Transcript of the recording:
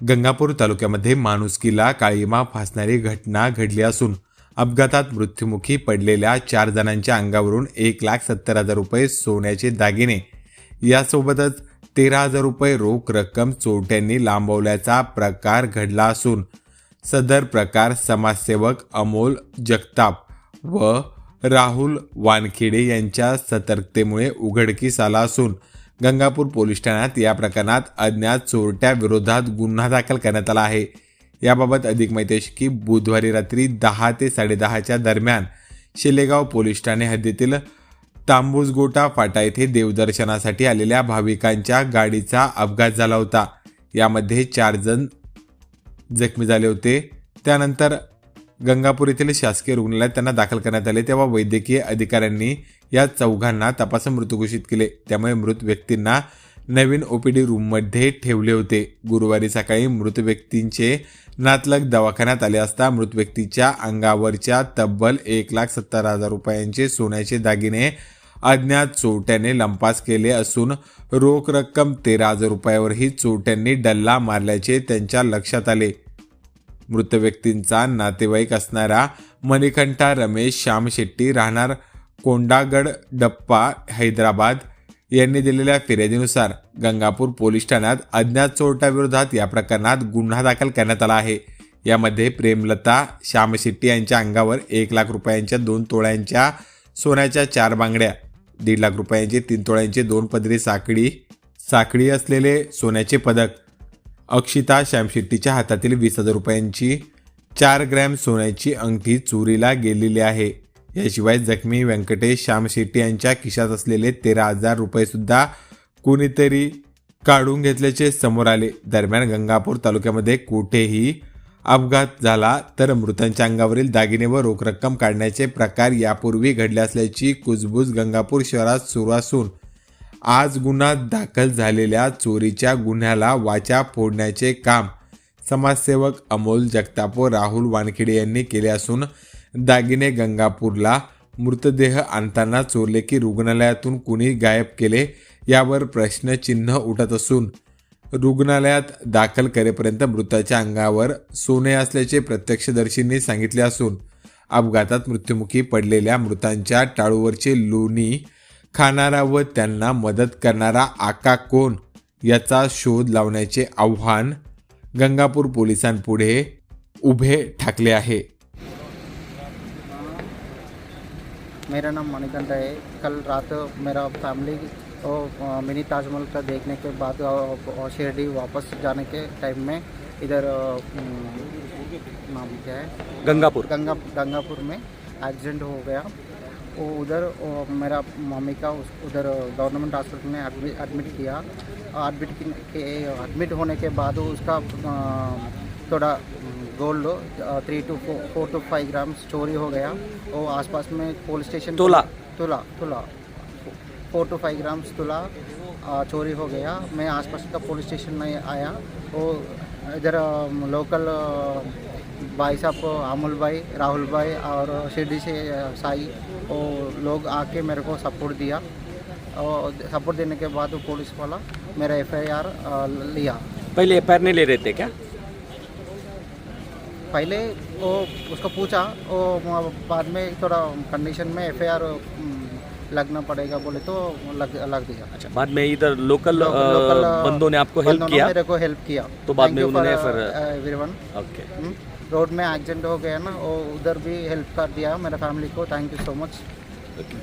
गंगापूर तालुक्यामध्ये माणुसकीला काळीमा फासणारी घटना घडली असून अपघातात मृत्युमुखी पडलेल्या चार जणांच्या अंगावरून एक लाख सत्तर हजार रुपये सोन्याचे दागिने. यासोबतच तेरा हजार रुपये रोख रक्कम चोरट्यांनी लांबवल्याचा प्रकार घडला असून सदर प्रकार समाजसेवक अमोल जगताप व राहुल वानखेडे यांच्या सतर्कतेमुळे उघडकीस आला असून गंगापूर पोलीस ठाण्यात या प्रकरणात अज्ञात चोरट्या विरोधात गुन्हा दाखल करण्यात आला आहे. याबाबत अधिक माहिती अशी की बुधवारी रात्री दहा ते साडेदहाच्या दरम्यान शिलेगाव पोलीस ठाणे हद्दीतील तांबूसगोटा फाटा येथे देवदर्शनासाठी आलेल्या भाविकांच्या गाडीचा अपघात झाला होता. यामध्ये चार जण जखमी झाले होते. त्यानंतर गंगापूर येथील शासकीय रुग्णालयात त्यांना दाखल करण्यात आले. तेव्हा वैद्यकीय अधिकाऱ्यांनी या चौघांना तपासून मृत घोषित केले. त्यामुळे मृत व्यक्तींना नवीन ओपीडी रूममध्ये ठेवले होते. गुरुवारी सकाळी मृत व्यक्तींचे नातलग दवाखान्यात आले असता मृत व्यक्तीच्या अंगावरच्या तब्बल एक लाख सत्तर हजार रुपयांचे सोन्याचे दागिने अज्ञात चोरट्याने लंपास केले असून रोख रक्कम तेरा हजार रुपयावरही चोरट्यांनी डल्ला मारल्याचे त्यांच्या लक्षात आले. मृत व्यक्तींचा नातेवाईक असणारा मणिकंठा रमेश श्याम शेट्टी राहणार कोंडागड डप्पा हैदराबाद यांनी दिलेल्या फिर्यादीनुसार गंगापूर पोलीस ठाण्यात अज्ञात चोरट्याविरोधात या प्रकरणात गुन्हा दाखल करण्यात आला आहे. यामध्ये प्रेमलता श्यामशेट्टी यांच्या अंगावर एक लाख रुपयांच्या दोन तोळ्यांच्या सोन्याच्या चार बांगड्या दीड लाख रुपयांचे तीन तोळ्यांचे दोन पदरी साखळी साखळी असलेले सोन्याचे पदक अक्षिता श्यामशेट्टीच्या हातातील वीस हजार रुपयांची चार ग्रॅम सोन्याची अंगठी चोरीला गेलेली आहे. याशिवाय जखमी व्यंकटेश श्याम शेट्टी यांच्या खिशात असलेले तेरा हजार रुपयेसुद्धा कुणीतरी कोणीतरी काढून घेतल्याचे समोर आले. दरम्यान गंगापूर तालुक्यामध्ये कुठेही अपघात झाला तर मृतांच्या अंगावरील दागिने व रोख रक्कम काढण्याचे प्रकार यापूर्वी घडले असल्याची कुजबूज गंगापूर शहरात सुरू असून आज गुन्हा दाखल झालेल्या चोरीच्या गुन्ह्याला वाचा फोडण्याचे काम समाजसेवक अमोल जगताप राहुल वानखेडे यांनी केले असून दागिने गंगापूरला मृतदेह आणताना चोरले की रुग्णालयातून कुणी गायब केले यावर प्रश्नचिन्ह उठत असून रुग्णालयात दाखल करेपर्यंत मृताच्या अंगावर सोने असल्याचे प्रत्यक्षदर्शींनी सांगितले असून अपघातात मृत्युमुखी पडलेल्या मृतांच्या टाळूवरचे लोणी खाणारा व त्यांना मदत करणारा आका कोण याचा शोध लावण्याचे आव्हान गंगापूर पोलिसांपुढे उभे ठाकले आहे. मेरा नाम मणिकंठ है। कल रात मेरा फैमिली और मिनी ताजमहल का देखने के बाद शिरडी वापस जाने के टाइम में इधर नाम क्या है? गंगापुर। गंगा गंगापुर में एक्सीडेंट हो गया। वो उधर मेरा मम्मी का उधर गवर्नमेंट हॉस्पिटल में एडमिट किया। एडमिट के एडमिट होने के बाद उसका थोड़ा gold three two four two five grams चोरी हो गया। वो आसपास में पुलिस स्टेशन तुला। तुला तुला। फोर टू फाइव ग्राम्स तुला चोरी हो गया। मैं आसपास का पुलिस स्टेशन में आया। वो इधर लोकल भाई साहब अमोल भाई राहुल भाई और शिरडी से साई वो लोग आके मेरे को सपोर्ट दिया। और सपोर्ट देने के बाद वो पुलिस वाला मेरा एफ़ आई आर लिया। पहले एफआईआर नहीं ले रहे थे क्या? पहले वो उसको पूछा वो बाद में थोड़ा कंडीशन में एफ़ लगना पड़ेगा बोले तो लग लग दिया। अच्छा बाद में इधर लोकल लो- लोकल, बंदों ने आपको हेल्प किया? मेरे को हेल्प किया। तो बाद में उन्होंने फिर- एवरीवन ओके रोड में एक्सीडेंट हो गया ना वो उधर भी हेल्प कर दिया मेरा फैमिली को thank you so much okay